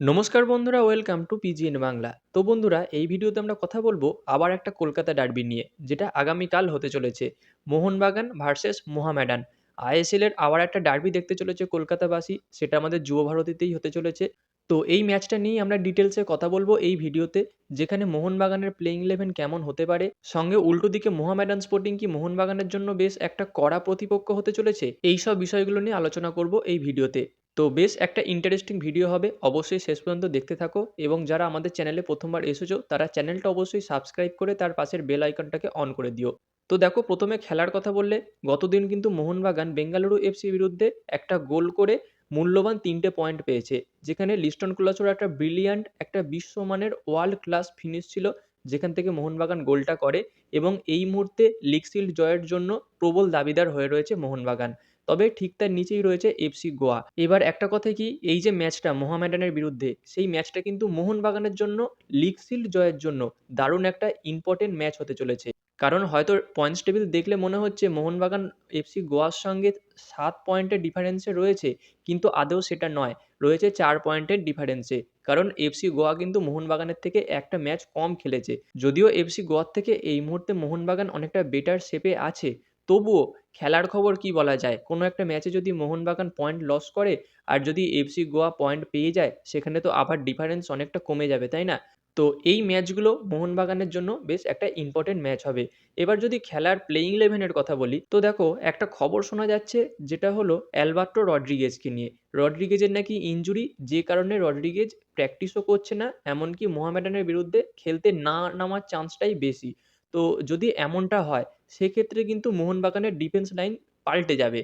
নমস্কার বন্ধুরা, welcome to পিজিএন Bangla. তো বন্ধুরা, এই ভিডিওতে আমরা কথা বলব আবার একটা কলকাতা ডার্বি নিয়ে, যেটা আগামীকাল হতে চলেছে। মোহনবাগান ভার্সেস মোহামেডান। আইএসএল এর আবার একটা ডার্বি দেখতে চলেছে কলকাতাবাসী, সেটা আমাদের যুব ভারতীতেই হতে চলেছে। তো এই ম্যাচটা নিয়েই আমরা ডিটেলসে কথা বলব এই ভিডিওতে, যেখানে মোহনবাগানের প্লেইং ইলেভেন কেমন হতে পারে। সঙ্গে উল্টো দিকে মোহামেডান স্পোর্টিং কি মোহনবাগানের জন্য বেশ একটা কড়া প্রতিপক্ষ হতে চলেছে, এই সব বিষয়গুলো নিয়ে আলোচনা করব এই ভিডিওতে। তো বেশ একটা ইন্টারেস্টিং ভিডিও হবে। অবশ্যই শেষ পর্যন্ত দেখতে থাকো এবং যারা আমাদের চ্যানেলে প্রথমবার এসেছ, তারা চ্যানেলটা অবশ্যই সাবস্ক্রাইব করে তার পাশের বেল আইকনটাকে অন করে দিও। তো দেখো, প্রথমে খেলার কথা বললে, গতদিন কিন্তু মোহনবাগান বেঙ্গালুরু এফসির বিরুদ্ধে একটা গোল করে মূল্যবান তিনটে পয়েন্ট পেয়েছে। যেখানে লিস্টন কুলাচোর একটা ব্রিলিয়ান্ট একটা বিশ্বমানের ওয়ার্ল্ড ক্লাস ফিনিশ ছিল। যেখান থেকে মোহনবাগান গোলটা করে এবং এই মুহূর্তে লিগ শিল্ড জয়ের জন্য প্রবল দাবিদার হয়ে রয়েছে মোহনবাগান। তবে ঠিক তার নিচেই রয়েছে এফসি গোয়া। এবার একটা কথা কি, এই যে ম্যাচটা মোহামেডানের বিরুদ্ধে, সেই ম্যাচটা কিন্তু মোহনবাগানের জন্য লিগ শিল্ড জয়ের জন্য দারুণ একটা ইম্পর্টেন্ট ম্যাচ হতে চলেছে। কারণ হয়তো পয়েন্টস টেবিল দেখলে মনে হচ্ছে মোহনবাগান এফসি গোয়ার সঙ্গে সাত পয়েন্টের ডিফারেন্সে রয়েছে, কিন্তু আদৌ সেটা নয়। রয়েছে চার পয়েন্টের ডিফারেন্সে কারণ এফসি গোয়া কিন্তু মোহনবাগানের থেকে একটা ম্যাচ কম খেলেছে। যদিও এফসি গোয়ার থেকে এই মুহূর্তে মোহনবাগান অনেকটা বেটার শেপে আছে। তবুও খেলার খবর কি বলা যায়? কোনো একটা ম্যাচে যদি মোহনবাগান পয়েন্ট লস করে, আর যদি এফসি গোয়া পয়েন্ট পেয়ে যায়, সেখানে তো আবার ডিফারেন্স অনেকটা কমে যাবে, তাই না? তো এই ম্যাচগুলো মোহনবাগানের জন্য বেশ একটা ইম্পর্টেন্ট ম্যাচ হবে। এবার যদি খেলার প্লেইং ইলেভেনের কথা বলি, তো দেখো একটা খবর শোনা যাচ্ছে যেটা হলো অ্যালবার্টো রড্রিগেজকে নিয়ে। রড্রিগেজের নাকি ইঞ্জুরি যে কারণে রড্রিগেজ প্র্যাকটিসও করছে না, এমনকি মোহামেডানের বিরুদ্ধে খেলতে না নামার চান্সটাই বেশি। তো যদি এমনটা হয়, সেক্ষেত্রে কিন্তু মোহনবাগানের ডিফেন্স লাইন পাল্টে যাবে।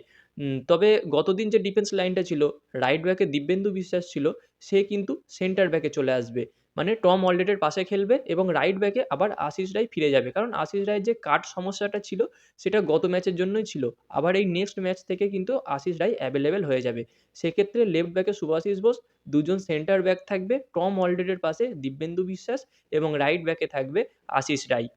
তবে গতদিন যে ডিফেন্স লাইনটা ছিল রাইট ব্যাকে দিব্যেন্দু বিশ্বাস ছিল সে কিন্তু সেন্টার ব্যাকে চলে আসবে। মানে টম অলডেটের পাশে খেলবে এবং রাইট ব্যাকে আবার আশিস রায় ফিরে যাবে। কারণ আশিস রায়ের যে কাট সমস্যাটা ছিল, সেটা গত ম্যাচের জন্যই ছিল। আবার এই নেক্সট ম্যাচ থেকে কিন্তু আশিস রায় অ্যাভেলেবেল হয়ে যাবে। সেক্ষেত্রে লেফট ব্যাকে সুভাশিস বোস, দুজন সেন্টার ব্যাক থাকবে, টম অলডেটের পাশে দিব্যেন্দু বিশ্বাস এবং রাইট ব্যাকে থাকবে আশিস রায়।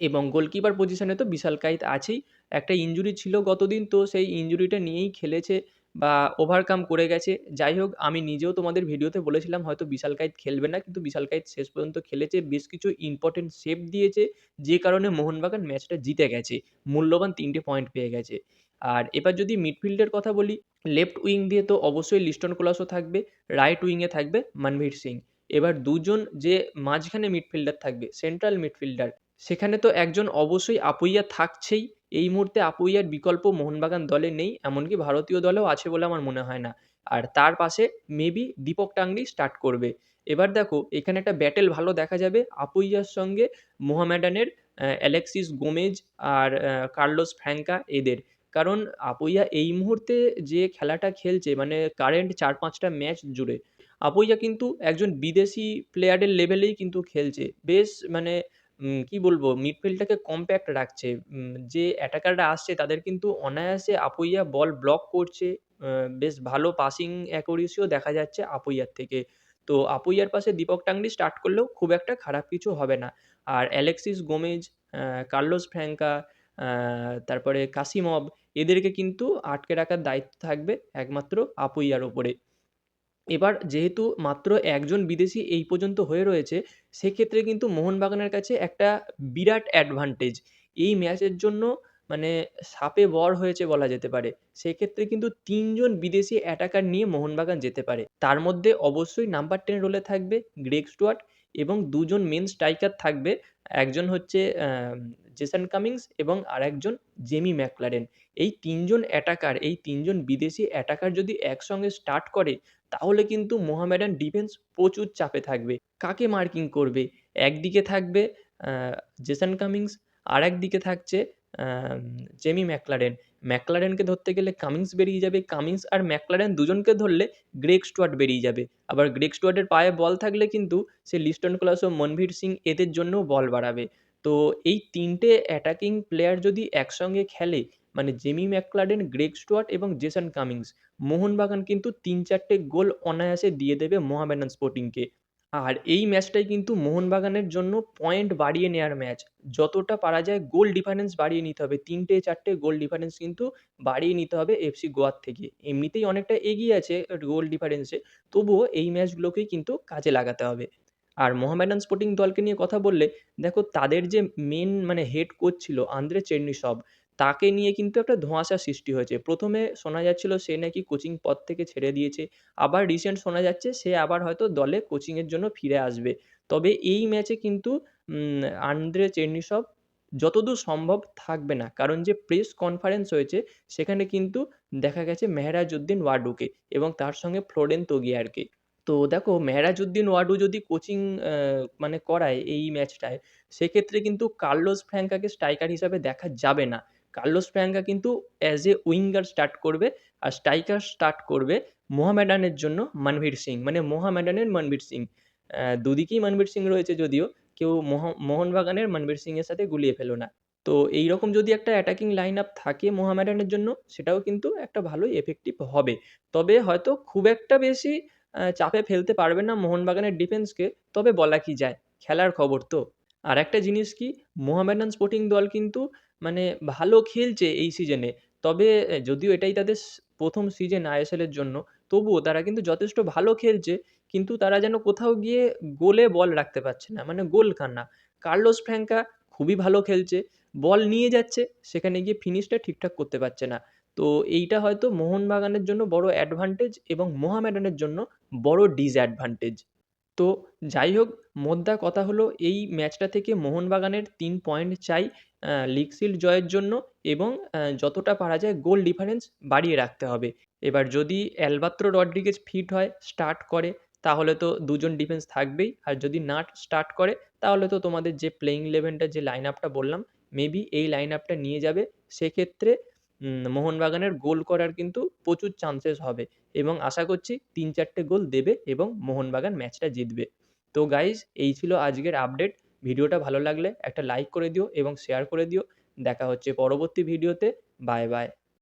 এবং গোলকিপার পজিশনে তো বিশাল কাইত আছেই। একটা ইনজুরি ছিল গতদিন, তো সেই ইনজুরিটা নিয়েই খেলেছে বা ওভারকাম করে গেছে। যাই হোক, আমি নিজেও তোমাদের ভিডিওতে বলেছিলাম, হয়তো বিশাল কাইত খেলবে না, কিন্তু বিশাল কাইত শেষ পর্যন্ত খেলেছে, বেশ কিছু ইম্পর্টেন্ট সেভ দিয়েছে, যে কারণে মোহনবাগান ম্যাচটা জিতে গেছে, মূল্যবান তিনটে পয়েন্ট পেয়ে গেছে। আর এবার যদি মিডফিল্ডের কথা বলি লেফট উইং দিয়ে তো অবশ্যই লিস্টন কোলাসও থাকবে রাইট উইংয়ে থাকবে মনভীর সিং। এবার দুজন যে মাঝখানে মিডফিল্ডার থাকবে সেন্ট্রাল মিডফিল্ডার সেখানে তো একজন অবশ্যই আপুইয়া থাকছেই। এই মুহূর্তে আপুইয়ার বিকল্প মোহনবাগান দলে নেই, এমনকি ভারতীয় দলেও আছে বলে আমার মনে হয় না। আর তার পাশে মেবি দীপক টাংরি স্টার্ট করবে। এবার দেখো, এখানে একটা ব্যাটেল ভালো দেখা যাবে আপুইয়ার সঙ্গে মোহামেডানের অ্যালেক্সিস গোমেজ আর কার্লোস ফ্র্যাঙ্কা এদের। কারণ আপুইয়া এই মুহূর্তে যে খেলাটা খেলছে মানে কারেন্ট চার পাঁচটা ম্যাচ জুড়ে, আপুইয়া কিন্তু একজন বিদেশি প্লেয়ারের লেভেলেই কিন্তু খেলছে। বেশ মানে কি বলব? মিডফিল্ডটাকে কম্প্যাক্ট রাখছে। যে অ্যাটাকাররা আসছে, তাদের কিন্তু অনায়াসে আপুইয়া বল ব্লক করছে। বেশ ভালো পাসিং অ্যাকুরেসিও দেখা যাচ্ছে আপুইয়ার থেকে। তো আপুইয়ার পাশে দীপক টাংরি স্টার্ট করলেও খুব একটা খারাপ কিছু হবে না। আর অ্যালেক্সিস গোমেজ কার্লোস ফ্র্যাঙ্কা তারপরে কাসিমভ, এদেরকে কিন্তু আটকে রাখার দায়িত্ব থাকবে একমাত্র আপুইয়ার ওপরে এবার যেহেতু মাত্র একজন বিদেশি এই পর্যন্ত হয়ে রয়েছে, সেক্ষেত্রে কিন্তু মোহনবাগানের কাছে একটা বিরাট অ্যাডভান্টেজ এই ম্যাচের জন্য মানে সাপে বর হয়েছে বলা যেতে পারে। সেক্ষেত্রে কিন্তু তিনজন বিদেশি অ্যাটাকার নিয়ে মোহনবাগান যেতে পারে। তার মধ্যে অবশ্যই নাম্বার টেন রোলে থাকবে গ্রেগ স্টুয়ার্ট এবং দুজন মেন স্ট্রাইকার থাকবে। একজন হচ্ছে জেসন কামিংস এবং আরেকজন জেমি ম্যাকলারেন। এই তিনজন অ্যাটাকার এই তিনজন বিদেশি অ্যাটাকার যদি একসঙ্গে স্টার্ট করে তাহলে কিন্তু মোহামেডান ডিফেন্স প্রচুর চাপে থাকবে। কাকে মার্কিং করবে? একদিকে থাকবে জেসন কামিংস আর একদিকে থাকছে জেমি ম্যাকলারেন। ম্যাকলারেনকে ধরতে গেলে কামিংস বেরিয়ে যাবে। কামিংস আর ম্যাকলারেন দুজনকে ধরলে গ্রেগ স্টুয়ার্ট বেরিয়ে যাবে। আবার গ্রেক স্টুয়ার্টের পায়ে বল থাকলে কিন্তু সে লিস্টন ক্লাস ও মনভীর সিং এদের জন্যও বল বাড়াবে। তো এই তিনটে অ্যাটাকিং প্লেয়ার যদি একসঙ্গে খেলে মানে জেমি ম্যাকলারেন গ্রেগ স্টুয়ার্ট এবং জেসন কামিংস, মোহনবাগান কিন্তু তিন চারটে গোল অনায়াসে দিয়ে দেবে মোহামেডান স্পোর্টিংকে। আর এই ম্যাচটাই কিন্তু মোহনবাগানের জন্য পয়েন্ট বাড়িয়ে নেওয়ার ম্যাচ। যতটা পারা যায় গোল ডিফারেন্স বাড়িয়ে নিতে হবে। তিনটে চারটে গোল ডিফারেন্স কিন্তু বাড়িয়ে নিতে হবে এফসি গোয়ার থেকে। এমনিতেই অনেকটা এগিয়ে আছে গোল ডিফারেন্সে তবুও এই ম্যাচগুলোকেই কিন্তু কাজে লাগাতে হবে। আর মোহামেডান স্পোর্টিং দলকে নিয়ে কথা বললে, দেখো তাদের যে মেন মানে হেড কোচ ছিল আন্দ্রে চেরনিসব তাকে নিয়ে কিন্তু একটা ধোঁয়াশা সৃষ্টি হয়েছে। প্রথমে শোনা যাচ্ছিল সে নাকি কোচিং পদ থেকে ছেড়ে দিয়েছে, আবার রিসেন্ট শোনা যাচ্ছে সে আবার হয়তো দলে কোচিংয়ের জন্য ফিরে আসবে। তবে এই ম্যাচে কিন্তু আন্দ্রে চেরনিসব যতদূর সম্ভব থাকবে না, কারণ যে প্রেস কনফারেন্স হয়েছে, সেখানে কিন্তু দেখা গেছে মেহরাজউদ্দিন ওয়াডুকে এবং তার সঙ্গে ফ্লোরেন তোগিয়ারকে। তো দেখো মেহরাজউদ্দিন ওয়াডু যদি কোচিং মানে করায় এই ম্যাচটায় সেক্ষেত্রে কিন্তু কার্লোস ফ্র্যাঙ্কাকে স্ট্রাইকার হিসাবে দেখা যাবে না। কার্লোস ফ্র্যাঙ্কা কিন্তু অ্যাজ এ উইঙ্গার স্টার্ট করবে আর স্ট্রাইকার স্টার্ট করবে মোহামেডানের জন্য মনভীর সিং মানে মোহামেডানের মনভীর সিং। দুদিকেই মনভীর সিং রয়েছে যদিও, কেউ মোহ- মোহনবাগানের মনভীর সিংয়ের সাথে গুলিয়ে ফেলো না। তো এই রকম যদি একটা অ্যাটাকিং লাইন আপ থাকে মোহামেডানের জন্য, সেটাও কিন্তু একটা ভালোই এফেক্টিভ হবে। তবে হয়তো খুব একটা বেশি চাপে ফেলতে পারবে না মোহনবাগানের ডিফেন্সকে তবে বলা কি যায়? খেলার খবর তো। আর একটা জিনিস কি, মোহামেডান স্পোর্টিং দল কিন্তু মানে ভালো খেলছে এই সিজনে তবে যদিও এটাই তাদের প্রথম সিজন আইএসএল এর জন্য, তবুও তারা কিন্তু যথেষ্ট ভালো খেলছে, কিন্তু তারা যেন কোথাও গিয়ে গোলে বল রাখতে পারছে না মানে গোল কান্না কার্লোস ফ্র্যাঙ্কা খুবই ভালো খেলছে, বল নিয়ে যাচ্ছে, সেখানে গিয়ে ফিনিশটা ঠিকঠাক করতে পারছে না। তো এইটা হয়তো মোহনবাগানের জন্য বড় অ্যাডভান্টেজ এবং মোহামেডানের জন্য বড় ডিসঅ্যাডভান্টেজ তো যাই হোক মোদ্দা কথা হলো, এই ম্যাচটা থেকে মোহনবাগানের তিন পয়েন্ট চাই লিগ শিল্ড জয়ের জন্য এবং যতটা পারা যায় গোল ডিফারেন্স বাড়িয়ে রাখতে হবে। এবার যদি অ্যালবাত্রো রড্রিগেজ ফিট হয় স্টার্ট করে, তাহলে তো দুজন ডিফেন্স থাকবেই। আর যদি নাট স্টার্ট করে, তাহলে তো তোমাদের যে প্লেইং ইলেভেনটা যে লাইন আপটা বললাম মেবি এই লাইন আপটা নিয়ে যাবে। সেক্ষেত্রে মোহনবাগানের গোল করার কিন্তু প্রচুর চান্সেস হবে এবং আশা করছি তিন চারটে গোল দেবে এবং মোহনবাগান ম্যাচটা জিতবে। তো গাইজ এই ছিল আজকের আপডেট ভিডিওটা ভালো লাগলে একটা লাইক করে দিও এবং শেয়ার করে দিও। দেখা হচ্ছে পরবর্তী ভিডিওতে বাই বাই